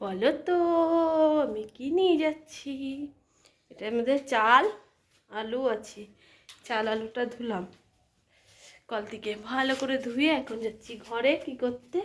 বলো তো, আমি কি নিয়ে যাচ্ছি? এটার মধ্যে চাল, আলু আছে। চাল, আলুটা ধুলাম। কল থেকে ভালো করে ধুয়ে এখন যাচ্ছি ঘরে। কি করতে?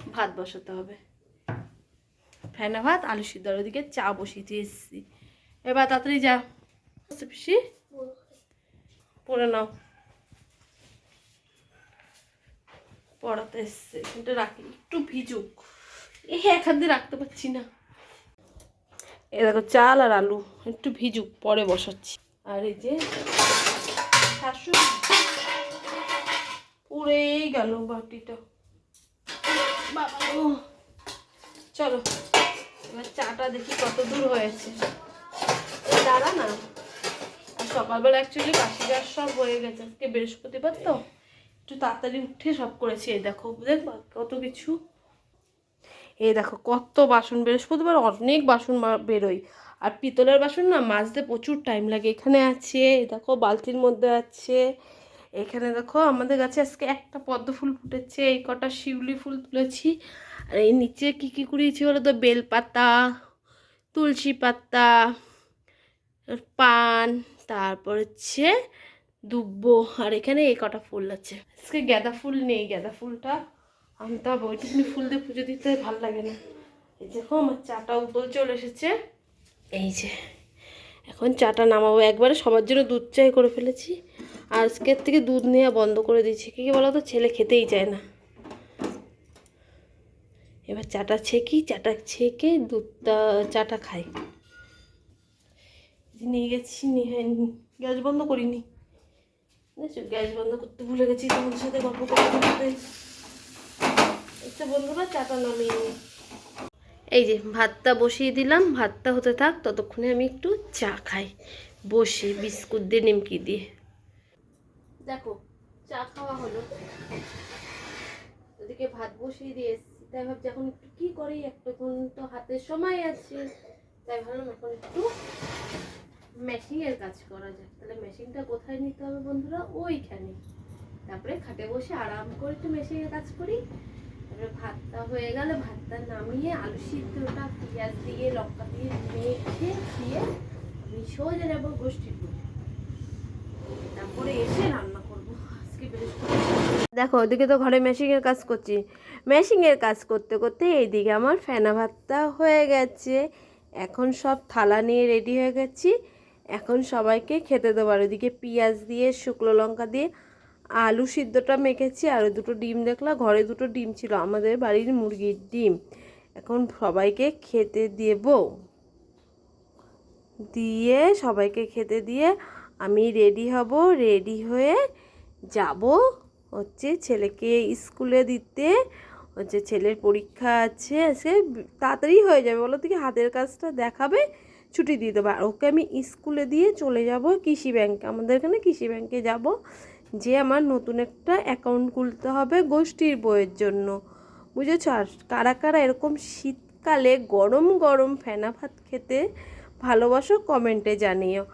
ভাত বসাতে হবে। ফেনা ভাত, আলু সিদ্ধ আর ওদিকে চা বসিয়ে দিয়ে এসেছি। এবার তাড়াতাড়ি যা। পিসি। পরে নাও। পড়াতে এসছে। এটা রাখি, একটু ভিজুক। এই এক হাত দিয়ে রাখতে পারছি না। এ দেখো চাল আর আলু একটু ভিজুক পরে বসাচ্ছি। আর এই যে শাশুড়ি পুড়েই গেল বাটিটা। বাবা চলো এবার চাটা দেখি কত দূর হয়েছে। দাঁড়া না। সকালবেলা অ্যাকচুয়ালি বাসি গাছ সব হয়ে গেছে। আজকে বৃহস্পতিবার তো। একটু তাড়াতাড়ি উঠে সব করেছি এই দেখো দেখবা কত কিছু। এই দেখো কত বাসন বৃহস্পতিবার অনেক বাসন বেরোয়। আর পিতলের বাসন না মাজতে প্রচুর টাইম লাগে। এখানে আছে দেখো বালতির মধ্যে আছে। এখানে দেখো আমাদের গাছে আজকে একটা পদ্ম ফুল ফুটেছে, এই কটা শিউলি ফুল তুলেছি। আর এই নিচে কী কী কুড়িয়েছি বলো তো বেলপাতা, তুলসী পাতা, পান, তারপর হচ্ছে দুব্বো। আর এখানে এই কটা ফুল আছে। আজকে গাঁদা ফুল নেই, গাঁদা ফুলটা আনতে হবে ওইটুকুনি ফুল দিয়ে পুজো দিতে ভালো লাগে না। এই দেখো, আমার চাটা উপরে চলে এসেছে। এই যে, এখন চাটা নামাবো। একবারে সবার জন্য দুধ চাই করে ফেলেছি। আজকের থেকে দুধ নেওয়া বন্ধ করে দিয়েছি। কী বলো তো? ছেলে খেতেই চায় না। এবার চাটা ছেঁকি, চাটা ছেঁকে দুধটা, চাটা খাই। নিয়ে গেছি, নিয়ে গ্যাস বন্ধ করিনি। গ্যাস বন্ধ করতে ভুলে গেছি তোমাদের সাথে গল্প করতে। আচ্ছা বন্ধুরা, চাটা নামিয়ে। এই যে, ভাতটা বসিয়ে দিলাম। ভাতটা হতে থাক, ততক্ষণে আমি একটু চা খাই। বসে, বিস্কুট দিয়ে, নিমকি দিয়ে। দেখো, চা খাওয়া হলো। ওদিকে ভাত বসিয়ে দিয়ে এসেছি। তাই ভাবছি এখন একটু কি করি? এখন তো হাতে সময় আছে। তাই ভাবলাম এখন একটু মেশিনের কাজ করা যায় তাহলে মেশিনটা কোথায় নিতে হবে বন্ধুরা? ওইখানে। তারপরে খাটে বসে আরাম করে একটু মেশিনের কাজ করি। তারপরে ভাতটা হয়ে গেলে ভাতটা নামিয়ে আলু সিদ্ধটা, পেঁয়াজ দিয়ে, লঙ্কা দিয়ে মেখে দিয়ে আমি সোজা যাব গোষ্ঠীপুর। তারপরে এসে রান্না করব। আজকে দেখো, ওদিকে তো ঘরে মেশিনের কাজ করছি। মেশিনের কাজ করতে করতে এইদিকে আমার ফেনা ভাতটা হয়ে গেছে। এখন সব থালা নিয়ে রেডি হয়ে গেছি। এখন সবাইকে খেতে দেবার ওদিকে পেঁয়াজ দিয়ে, শুকনো লঙ্কা দিয়ে আলু সিদ্ধটা মেখেছি, আর দুটো ডিম দেখলাম, ঘরে দুটো ডিম ছিল, আমাদের বাড়ির মুরগির ডিম। এখন সবাইকে খেতে দেব। দিয়ে সবাইকে খেতে দিয়ে আমি রেডি হব, রেডি হয়ে যাব হচ্ছে ছেলেকে স্কুলে দিতে। হচ্ছে ছেলের পরীক্ষা আছে সে তাড়াতাড়ি হয়ে যাবে, বলো থেকে হাতের কাজটা দেখাবে, ছুটি দিয়ে দেবো। আর ওকে আমি স্কুলে দিয়ে চলে যাব কৃষি ব্যাংকে, আমাদের এখানে কৃষি ব্যাংকে যাব। যে আমার নতুন একটা অ্যাকাউন্ট খুলতে হবে গোষ্ঠীর বইয়ের জন্য। বুঝেছ? আর কারা কারা এরকম শীতকালে গরম গরম ফেনা ভাত খেতে ভালোবাসো কমেন্টে জানিও।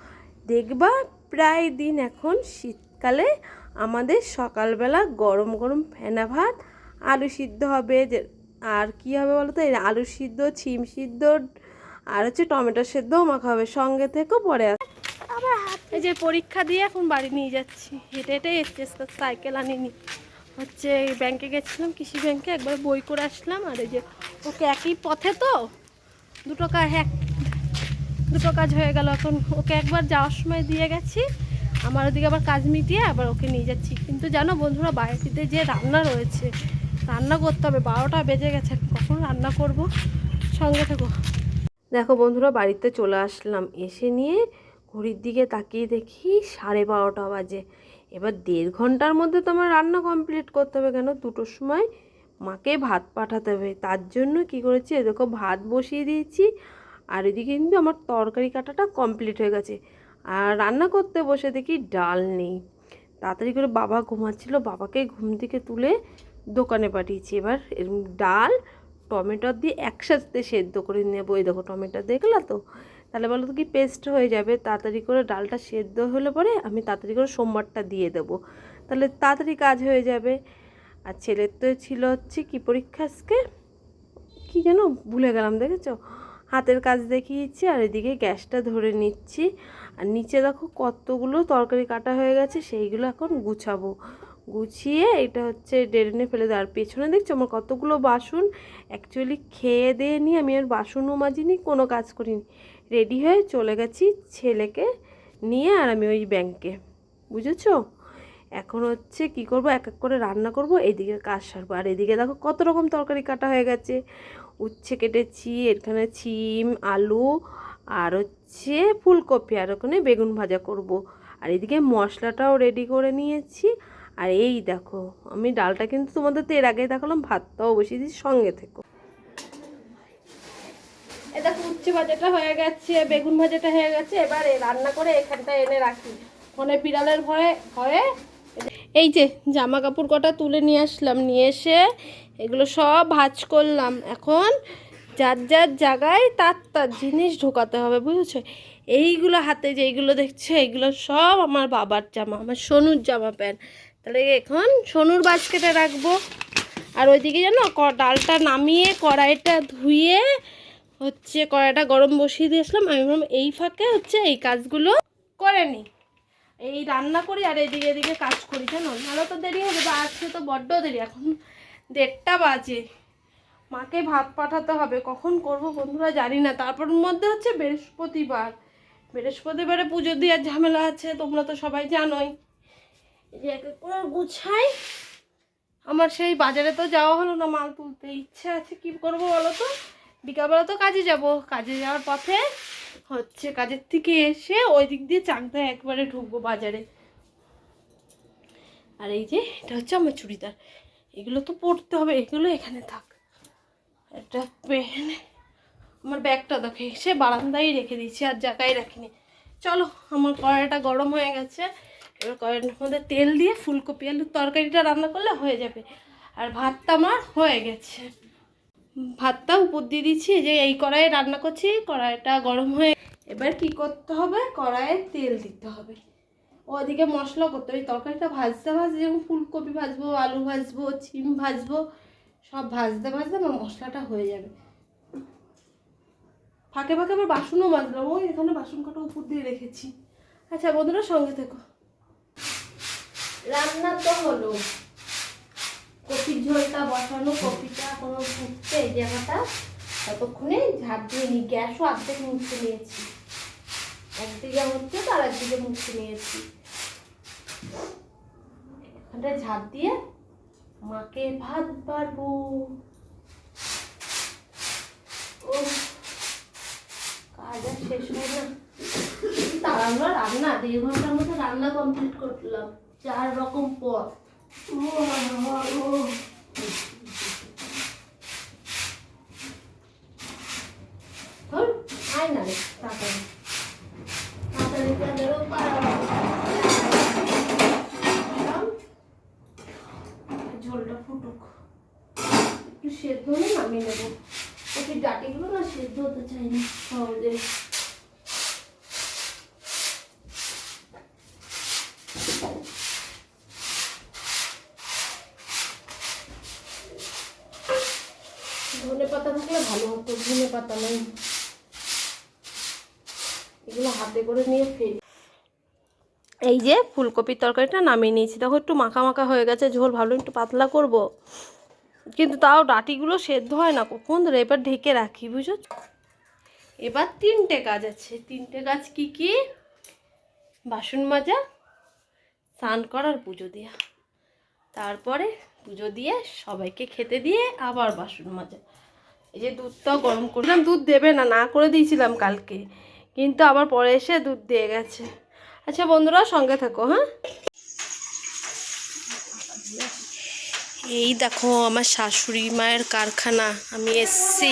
দেখবা প্রায় দিন এখন শীতকালে আমাদের সকালবেলা গরম গরম ফেনা ভাত, আলু সিদ্ধ হবে আর কী হবে বলো তো আলু সিদ্ধ, ছিম সিদ্ধ, আর হচ্ছে টমেটো সেদ্ধও মাখা হবে। সঙ্গে থেকেও পরে আস এই যে পরীক্ষা দিয়ে এখন বাড়ি নিয়ে যাচ্ছি। হেঁটে হেঁটে এসছি সাইকেল আনিনি। হচ্ছে ব্যাংকে গেছিলাম, কৃষি ব্যাংকে একবার বই করে আসলাম আর এই যে ওকে একই পথে তো দুটো কাজ এক দুটো কাজ হয়ে গেল এখন। ওকে একবার যাওয়ার সময় দিয়ে গেছি, আমার ওদিকে আবার কাজ মিটিয়ে আবার ওকে নিয়ে যাচ্ছি। কিন্তু জানো বন্ধুরা, বাড়িতে যে রান্না রয়েছে, রান্না করতে হবে। বারোটা বেজে গেছে কখন রান্না করব? সঙ্গে থেকো। দেখো বন্ধুরা, বাড়িতে চলে আসলাম। এসে নিয়ে ঘড়ির দিকে তাকিয়ে দেখি সাড়ে বারোটা বাজে। এবার দেড় ঘণ্টার মধ্যে তো আমার রান্না কমপ্লিট করতে হবে কেন? দুটোর সময় মাকে ভাত পাঠাতে হবে। তার জন্য কি করেছি? দেখো, ভাত বসিয়ে দিয়েছি আর এদিকে কিন্তু আমার তরকারি কাটাটা কমপ্লিট হয়ে গেছে। আর রান্না করতে বসে দেখি ডাল নেই। তাড়াতাড়ি করে বাবা ঘুমাচ্ছিল। বাবাকে ঘুম থেকে তুলে দোকানে পাঠিয়েছি। এবার ডাল, টমেটো দিয়ে একসাথে সেদ্ধ করে নেব। এই দেখো, টমেটো দেখলা তো? তাহলে বলো তো কি পেস্ট হয়ে যাবে? তাড়াতাড়ি করে ডালটা সেদ্ধ হলে পরে আমি তাড়াতাড়ি করে সোমবারটা দিয়ে দেবো। তাহলে তাড়াতাড়ি কাজ হয়ে যাবে। আর ছেলের তো ছিল হচ্ছে কি পরীক্ষা আজকে? কী যেন ভুলে গেলাম, দেখেছ? হাতের কাজ দেখিয়েছি আর এদিকে গ্যাসটা ধরে নিচ্ছি। আর নিচে দেখো কতগুলো তরকারি কাটা হয়ে গেছে, সেইগুলো এখন গুছাবো। গুছিয়ে এটা হচ্ছে ড্রেনে ফেলে দেওয়ার পেছনে দেখছ আমার কতগুলো বাসন? অ্যাকচুয়ালি খেয়ে দিয়ে নিয়ে আমি আর বাসনও মাজিনি, কোনো কাজ করিনি। রেডি হয়ে চলে গেছি ছেলেকে নিয়ে আর আমি ওই ব্যাংকে বুঝেছ? এখন হচ্ছে কি করব? এক এক করে রান্না করব, এদিকে কাজ সারবো। আর এদিকে দেখো কত রকম তরকারি কাটা হয়ে গেছে। উচ্ছে কেটেছি, এখানে ছিম, আলু আর হচ্ছে ফুলকপি আর ওখানে বেগুন ভাজা করব। আর এদিকে মশলাটাও রেডি করে নিয়েছি। আর এই দেখো, আমি ডালটা কিন্তু তোমাদের তো এর আগেই দেখালাম, ভাতটাও বসিয়ে দিয়েছি, সঙ্গে থেকো। দেখো, উচ্ছে ভাজাটা হয়ে গেছে, বেগুন ভাজাটা হয়ে গেছে, এবার রান্না করে এখানটা এনে রাখি। ফোনে বিড়ালের ভয়ে ভয়ে। এই যে জামা কাপড় কটা তুলে নিয়ে আসলাম, নিয়ে এসে এগুলো সব ভাজ করলাম। এখন যার যার জায়গায় তার তার জিনিস ঢোকাতে হবে, বুঝেছ? এইগুলো হাতে যেইগুলো দেখছে, এইগুলো সব আমার বাবার জামা, আমার সোনুর জামা প্যান্ট। তাহলে এখন সোনুর বাস্কেটে রাখব। আর ওইদিকে জানো ডালটা নামিয়ে কড়াইটা ধুয়ে হচ্ছে কড়াটা গরম বসিয়ে দিয়ে দিয়েছিলাম। আমি ভাবলাম এই ফাঁকে হচ্ছে এই কাজগুলো করে নিই। এই রান্না করি আর এদিকে এদিকে কাজ করি, জানো? নাহলে তো দেরি হয়ে যাবে আজকে তো বড্ড দেরি, এখন দেড়টা বাজে। মাকে ভাত পাঠাতে হবে, কখন করব বন্ধুরা জানি না। তারপর মধ্যে হচ্ছে বৃহস্পতিবার। বৃহস্পতিবারে পুজো দেওয়ার ঝামেলা আছে, তোমরা তো সবাই জানোই। যে এক এক করে গুছাই। আমার সেই বাজারে তো যাওয়া হলো না, মাল তুলতে। ইচ্ছে আছে, কি করব বলো তো? বিকালবেলা তো কাজে যাব। কাজে যাওয়ার পথে হচ্ছে কাজের থেকে এসে ওই দিক দিয়ে চাকদায় একবারে ঢুকবো বাজারে। আর এই যে, এটা হচ্ছে আমার চুড়িদার। এগুলো তো পরতে হবে, এগুলো এখানে থাক। এটা পেন, আমার ব্যাগটা দেখে, এসে বারান্দায় রেখে দিয়েছি, আর জায়গায় রাখিনি। চলো, আমার কড়াইটা গরম হয়ে গেছে। এবার কড়াইটার মধ্যে তেল দিয়ে ফুলকপি আলুর তরকারিটা রান্না করলে হয়ে যাবে। আর ভাতটা আমার হয়ে গেছে। ভাতটা উপর দিয়ে দিচ্ছি যে এই কড়াইয়ে রান্না করছি, কড়াইটা গরম হয়ে এবার কি করতে হবে? কড়াইয়ে তেল দিতে হবে। ওদিকে মশলা করতে হবে তরকারিটা ভাজতে ভাজতে যেমন ফুলকপি ভাজবো, আলু ভাজবো, চিম ভাজবো, সব ভাজতে ভাজতে আমার মশলাটা হয়ে যাবে। ফাঁকে ফাঁকে আবার বাসনও মাজলাম, ওই এখানে বাসন কাটা উপর দিয়ে রেখেছি। আচ্ছা বন্ধুরা সঙ্গে থেকো। রান্না তো হলো। কপির ঝোলটা বসানো কপিটা কোনো ফুটছে এই জায়গাটা ততক্ষণে ঝাঁপ দিয়ে নি গ্যাসও অর্ধেক মুছতে নিয়েছি। একদিকে হচ্ছে তো আর একদিকে মুছতে নিয়েছি। এখানটায় ঝাড় দিয়ে মাকে ভাত পারব ও কাজ আর শেষ হয় না। তাড়াহুড়ো রান্না, দেড় ঘণ্টার মধ্যে রান্না কমপ্লিট করলাম, চার রকম পদ। ঝোলটা ফুটুক। একটু সেদ্ধ হলে নামিয়ে নেব। ওকে ডাটিগুলো না সেদ্ধ হতে চাই সহজে ধনে পাতা থাকলে ভালো হতো ধনে পাতা নেই। এগুলো হাতে করে নিয়ে ফেলি এই যে ফুলকপির তরকারিটা নামিয়ে নিয়েছি। দেখো একটু মাখা মাখা হয়ে গেছে, ঝোল ভালো একটু পাতলা করব। কিন্তু তাও ডাটিগুলো সেদ্ধ হয় না কখন ধরে এবার ঢেকে রাখি বুঝো এবার তিনটে কাজ আছে। তিনটে কাজ কি কি? বাসন মাজা, স্নান করার পুজো দেওয়া তারপরে পুজো দিয়ে সবাইকে খেতে দিয়ে আবার বাসন মাজা। এই যে দুধটাও গরম করলাম, দুধ দেবে না না করে দিয়েছিলাম কালকে। কিন্তু আবার পরে এসে দুধ দিয়ে গেছে। আচ্ছা বন্ধুরা, সঙ্গে থাকো হ্যাঁ? এই দেখো আমার শাশুড়ি মায়ের কারখানা, আমি এসছি।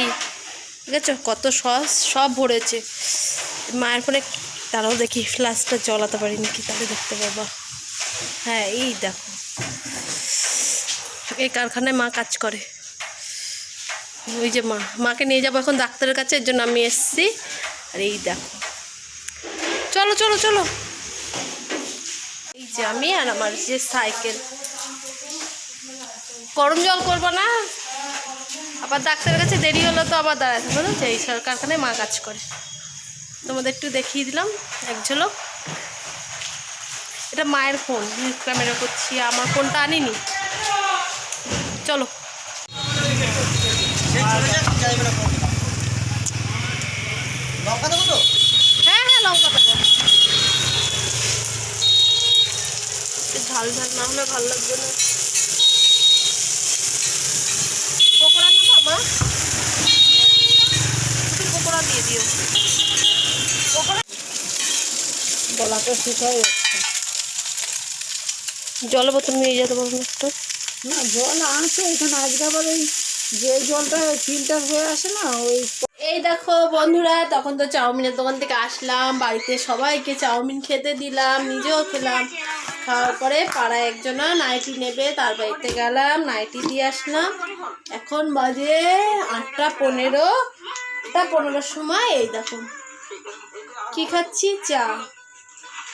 ঠিক আছে? কত সস সব ভরেছে। মায়ের ফোনে তারাও দেখি ফ্লাসটা জ্বলাতে পারি নাকি তাহলে দেখতে পাবা। হ্যাঁ এই দেখো। এই কারখানায় মা কাজ করে। ওই যে মা, মাকে নিয়ে যাব এখন ডাক্তারের কাছে, এর জন্য আমি এসছি। আর এই দেখো। চলো চলো চলো। এই যে আমি আর আমার যে সাইকেল। গরম জল করব না। আবার ডাক্তারের কাছে দেরি হলো তো আবার দাঁড়াতে হলো। যে এই সব কারখানায় মা কাজ করে। তোমাদের একটু দেখিয়ে দিলাম, এক ঝলক। এটা মায়ের ফোন ক্যামেরা করছি, আমার ফোনটা আনিনি। চলো। হ্যাঁ হ্যাঁ লঙ্কা ঝাল ঝাল না হলে ভালো লাগবে না পকোড়া নেব একটু পকোড়া দিয়ে পকোড়া যাচ্ছে জলের বোতল নিয়ে যেতে পারব না, জল আছে, এখানে আজকে আবার ওই যে জলটা ফিল্টার হয়ে আসে না, ওই এই দেখো বন্ধুরা, তখন তো চাউমিনের দোকান থেকে আসলাম, বাড়িতে সবাইকে চাউমিন খেতে দিলাম, নিজেও খেলাম। খাওয়ার পরে পাড়ায় একজনা নাইটি নেবে, তার বাড়িতে গেলাম, নাইটি দিয়ে আসলাম। এখন বাজে আটটা পনেরো, আটটা পনেরোর সময়, এই দেখো। কি খাচ্ছি? চা।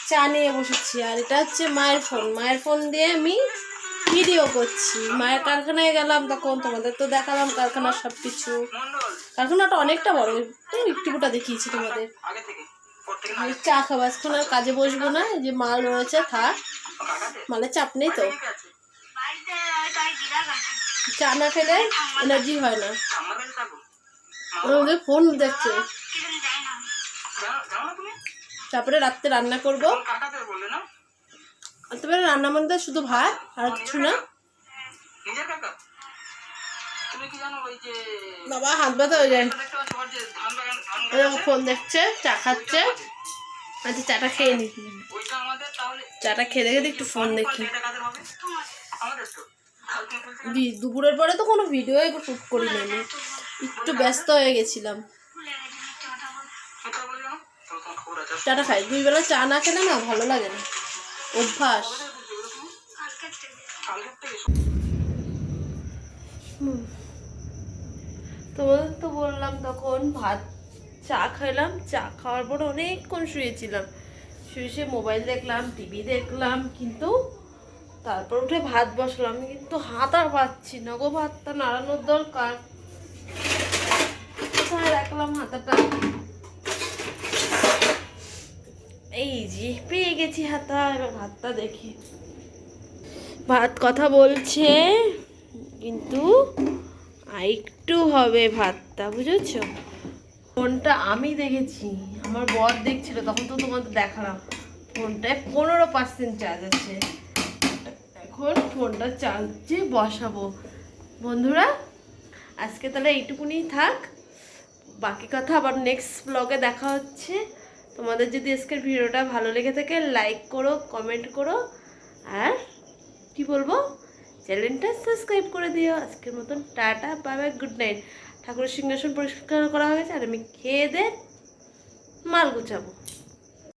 চা নিয়ে বসেছি, আর এটা হচ্ছে মায়ের ফোন। মায়ের ফোন দিয়ে আমি ভিডিও করছি। মায়ের কারখানায় গেলাম, তখন তোমাদের তো দেখালাম কারখানার সব কিছু কারখানাটা অনেকটা বড় একটুকুটা দেখিয়েছি তোমাদের। চা খাব আজকে আর কাজে বসবো না যে মাল রয়েছে, থাক। মালের চাপ নেই তো। চা না খেলে এনার্জি হয় না। ওদের ফোন দেখছে। তারপরে রাত্রে রান্না করব। তারপরে রান্না মধ্যে শুধু ভাত আর কিছু না। বাবা হাত ব্যথা হয়ে যায়। ফোন দেখছে চা খাচ্ছে। আচ্ছা চাটা খেয়ে নি। চাটা খেয়ে দেখে একটু ফোন দেখি। দুপুরের পরে তো কোনো ভিডিও শ্যুট করি আমি। একটু ব্যস্ত হয়ে গেছিলাম। চাটা খাই। দুই বেলা চা না খেলে না ভালো লাগে না। অভ্যাস। তোমাদের তো বললাম তখন ভাত, চা খেলাম চা খাওয়ার পর অনেকক্ষণ শুয়েছিলাম। শুয়ে শুয়ে মোবাইল দেখলাম, টিভি দেখলাম, কিন্তু তারপর উঠে ভাত বসলাম। কিন্তু হাত আর পাচ্ছি না গো, ভাতটা নাড়ানোর দরকার। রাখলাম হাতাটা এই যে পেয়ে গেছি হাতা এবার ভাতটা দেখি। ভাত কথা বলছে কিন্তু একটু হবে ভাতটা বুঝেছ? ফোনটা আমি দেখেছি আমার বর দেখছিল তখন তো তোমাদের দেখালাম। ফোনটায় পনেরো পার্সেন্ট চার্জ আছে। এখন ফোনটা চার্জ বসাবো। বন্ধুরা আজকে তাহলে এইটুকুনি থাক। বাকি কথা আবার নেক্সট ব্লগে দেখা হচ্ছে। তোমাদের যদি আজকের ভিডিওটা ভালো লেগে থাকে লাইক করো কমেন্ট করো, আর কি বলব? চ্যানেলটা সাবস্ক্রাইব করে দিও। আজকের মতন টাটা বাই গুড নাইট ঠাকুরের সিংহাসন পরিষ্কার করা হয়ে গেছে আর আমি খেয়ে দে মাল গুছাবো।